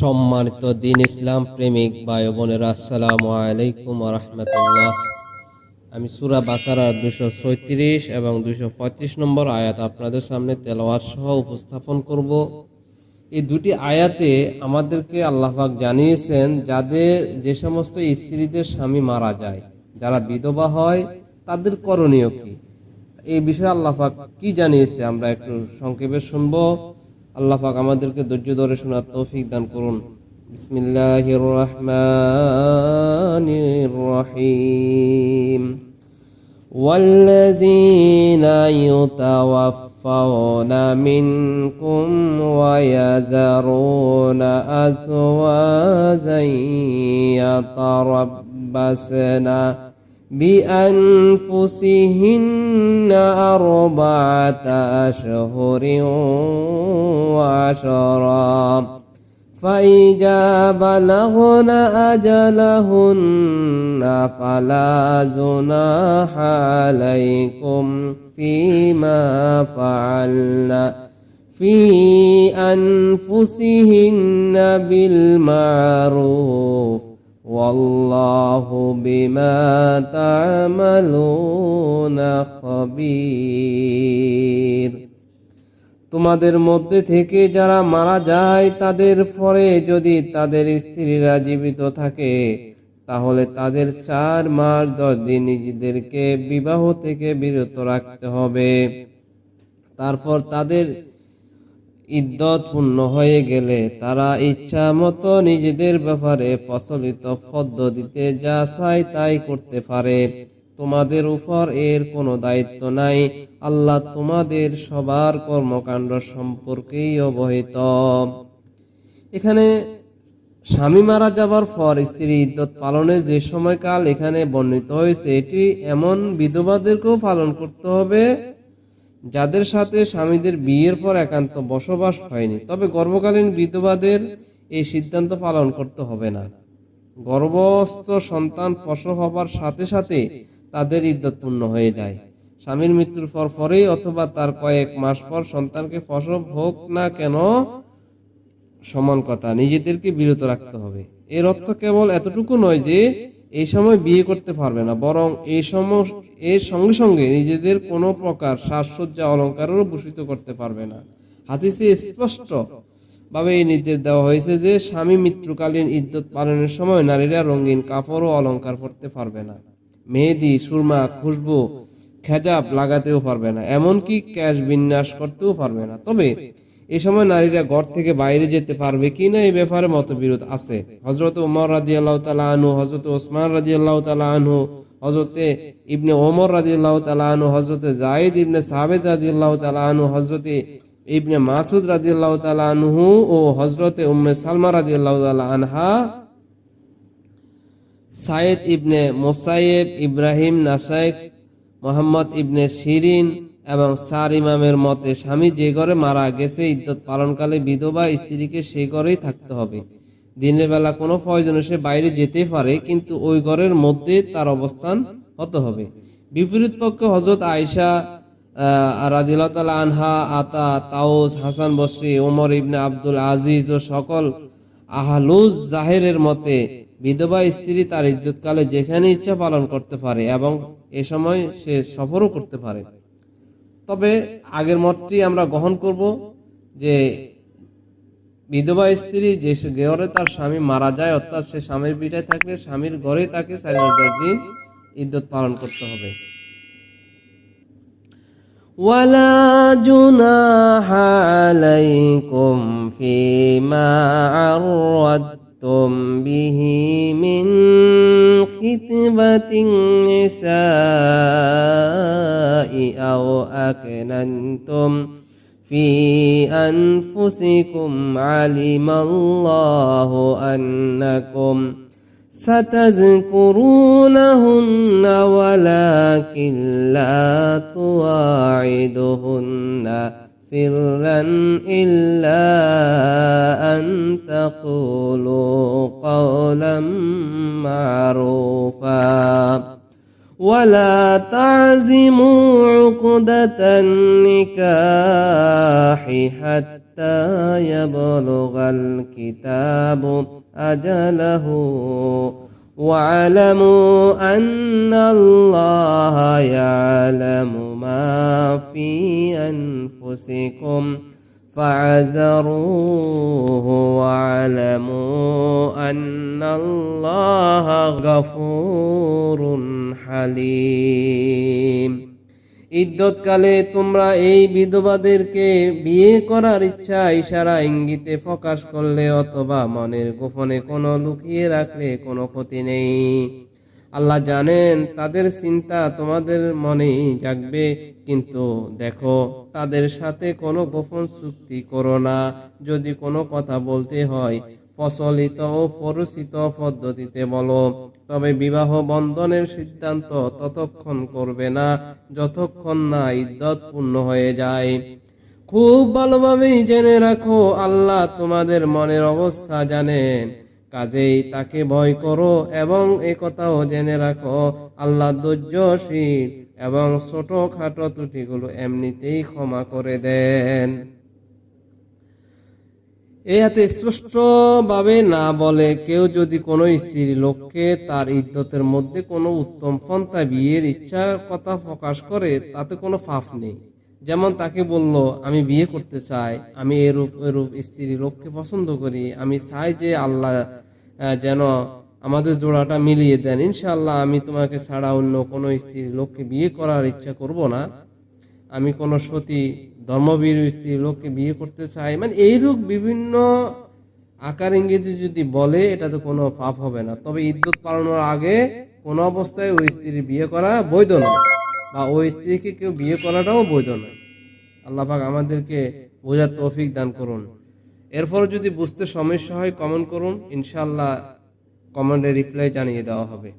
সম্মানিত দিন ইসলাম প্রেমিক ভাই বোনের, আসসালামু আলাইকুম রহমতুল্লাহ। আমি সুরা বাকারা দুশো ছয়ত্রিশ এবং দুশো পঁয়ত্রিশ নম্বর আয়াত আপনাদের সামনে তেলাওয়াত সহ উপস্থাপন করব। এই দুটি আয়াতে আমাদেরকে আল্লাহাক জানিয়েছেন, যাদের যে সমস্ত স্ত্রীদের স্বামী মারা যায়, যারা বিধবা হয়, তাদের করণীয় কি? এই বিষয়ে আল্লাহাক কি জানিয়েছে আমরা একটু সংক্ষেপে শুনব। আল্লাহ পাক আমাদেরকে ধৈর্য ধরে শোনার তৌফিক দান করুন বিসমিল্লাহির রহমানির রহিম والذين يتوفون منكم ويذرون أزواجا يتربصن بأنفسهن أربعة أشهر وعشرا. فإذا بلغن أجلهن فلا جناح عليكم فيما فعلن. في أنفسهن بالمعروف والله بما تعملون خبير তোমাদের মধ্যে থেকে যারা মারা যায় তাদের পরে যদি তাদের স্ত্রীরা জীবিত থাকে তাহলে তাদের চার মাস দশ দিন নিজেদেরকে বিবাহ থেকে বিরত রাখতে হবে তারপর তাদের ইদ্যত পূর্ণ হয়ে গেলে তারা ইচ্ছা মতো নিজেদের ব্যাপারে প্রচলিত পদ্ধতিতে যা চায় তাই করতে পারে। তোমাদের উপর এর কোনো দায়িত্ব নাই। আল্লাহ তোমাদের সবার কর্মকাণ্ড সম্পর্কেই অবহিত। এখানে স্বামী মারা যাবার পর স্ত্রী ইদ্যত পালনের যে সময়কাল এখানে বর্ণিত হয়েছে, এটি এমন বিধবাদেরকেও পালন করতে হবে যাদের সাথে স্বামীদের বিয়ের পর একান্ত বসবাস হয়নি, তবে গর্ভকালীন বিধবাদের এই সিদ্ধান্ত পালন করতে হবে না। গর্ভস্থ সন্তান প্রসব হবার সাথে সাথে তাদের ইদ্যত পূর্ণ হয়ে যায়। স্বামীর মৃত্যুর পর পরেই অথবা তার কয়েক মাস পর সন্তানকে ফসল হোক না কেন, সমান কথা, নিজেদেরকে বিরত রাখতে হবে। এর অর্থ কেবল এতটুকু নয় যে এই সময় বিয়ে করতে পারবে না, বরং এই সময় এর সঙ্গে সঙ্গে নিজেদের কোনো প্রকার সাজসজ্জা অলঙ্কারেরও ভূষিত করতে পারবে না। হাতিসে স্পষ্ট ভাবে এই নির্দেশ দেওয়া হয়েছে যে, স্বামী মৃত্যুকালীন ইদ্যত পালনের সময় নারীরা রঙিন কাপড় ও অলঙ্কার পরতে পারবে না। মেহেদি, সুরমা, খুশবু, খেজাব লাগাতেও পারবে না, এমনকি ক্যাশ বিন্যাস করতেও পারবে না। তবে এই সময় নারীরা ঘর থেকে বাইরে যেতে পারবে কি না এই ব্যাপারে মতবিরোধ আছে। হজরত উমর রাজি আল্লাহ তালা আনহু হজরত ওসমান রাজি আল্লাহ তালা আনহু হজরতে ইবনে ওমর রাজি আল্লাহ তালা আনহু হজরতে জাহিদ ইবনে সাবেদ রাজি আল্লাহ তালা আনহু হজরতে ইবনে মাসুদ রাজি আল্লাহ তালা আনহু ও হজরতে উম্মে সালমা রাজি আল্লাহ তালা আনহা সাইদ ইবনে মোসাইব ইব্রাহিম নাসাইক মোহাম্মদ ইবনে শিরিন এবং চার ইমামের মতে, স্বামী যে ঘরে মারা গেছে, ইদ্যত পালনকালে বিধবা স্ত্রীকে সে ঘরেই থাকতে হবে। দিনের বেলা কোনো প্রয়োজনে সে বাইরে যেতে পারে, কিন্তু ওই ঘরের মধ্যে তার অবস্থান হতে হবে। বিপরীত পক্ষে হজরত আয়সা রাজিল্লাহ আনহা, আতা তাউস হাসান বসরি ওমর ইবনে আব্দুল আজিজ ও সকল আহলুজ জাহেরের মতে, বিধবা স্ত্রী তার ইজ্জতকালে যেখানে ইচ্ছা পালন করতে পারে এবং এ সময় সে সফরও করতে পারে। তবে আগের মতটি আমরা গ্রহণ করব যে বিধবা স্ত্রী যে ঘরে তার স্বামী মারা যায় অর্থাৎ সে স্বামীর পিঠায় থাকলে স্বামীর ঘরেই তাকে চার হাজার দিন ইদ্যত পালন করতে হবে ولا جناح عليكم فيما عرضتم به من خطبة النساء أو أكننتم في أنفسكم علم الله أنكم ستذكرونهن ولكن لا تواعدهن سرا إلا أن تقولوا قولا معروفا. ولا تعزموا عقدة النكاح حتى يبلغ الكتاب أجله. واعلموا أن الله يعلم ما في أنفسكم فاعذروه واعلموا أن الله غفور حليم ইদ্যৎকালে তোমরা এই বিধবাদেরকে বিয়ে করার ইচ্ছা ইশারা ইঙ্গিতে প্রকাশ করলে অথবা মনের গোপনে কোনো লুকিয়ে রাখলে কোনো ক্ষতি নেই আল্লাহ জানেন, তাদের চিন্তা তোমাদের মনেই জাগবে। কিন্তু দেখো, তাদের সাথে কোনো গোপন চুক্তি করো না। যদি কোনো কথা বলতে হয়, প্রচলিত ও পরিচিত পদ্ধতিতে বলো। তবে বিবাহ বন্ধনের সিদ্ধান্ত ততক্ষণ করবে না, যতক্ষণ না ইদ্যত পূর্ণ হয়ে যায়। খুব ভালোভাবেই জেনে রাখো, আল্লাহ তোমাদের মনের অবস্থা জানেন। কাজেই তাকে ভয় করো এবং এ কথাও জেনে রাখো, আল্লাহ ধৈর্যশীল এবং ছোট খাটো ত্রুটিগুলো এমনিতেই ক্ষমা করে দেন। এই হাতে স্পষ্টভাবে না বলে কেউ যদি কোনো স্ত্রীর লোককে তার ইদ্যতের মধ্যে কোনো উত্তম পন্থা বিয়ের ইচ্ছার কথা প্রকাশ করে, তাতে কোনো ফাফ নেই। যেমন তাকে বলল, আমি বিয়ে করতে চাই, আমি এরূপ এরূপ স্ত্রী লোককে পছন্দ করি, আমি চাই যে আল্লাহ যেন আমাদের জোড়াটা মিলিয়ে দেন। ইনশাআল্লাহ আমি তোমাকে ছাড়া অন্য কোনো স্ত্রী লোককে বিয়ে করার ইচ্ছা করব না। আমি কোনো সতী ধর্মবীর স্ত্রী লোককে বিয়ে করতে চাই। মানে এইরূপ বিভিন্ন আকার ইঙ্গিতে যদি বলে, এটা তো কোনো পাপ হবে না। তবে ইদ্যুৎ পালানোর আগে কোনো অবস্থায় ওই স্ত্রীর বিয়ে করা বৈধ নয়, বা ওই স্ত্রীকে কেউ বিয়ে করাটাও বৈধ নয়। আল্লাহ পাক আমাদেরকে বোঝার তৌফিক দান করুন। এরপর যদি বুঝতে সমস্যা হয় কমেন্ট করুন ইনশাল্লাহ কমেন্টে রিপ্লাই জানিয়ে দেওয়া হবে।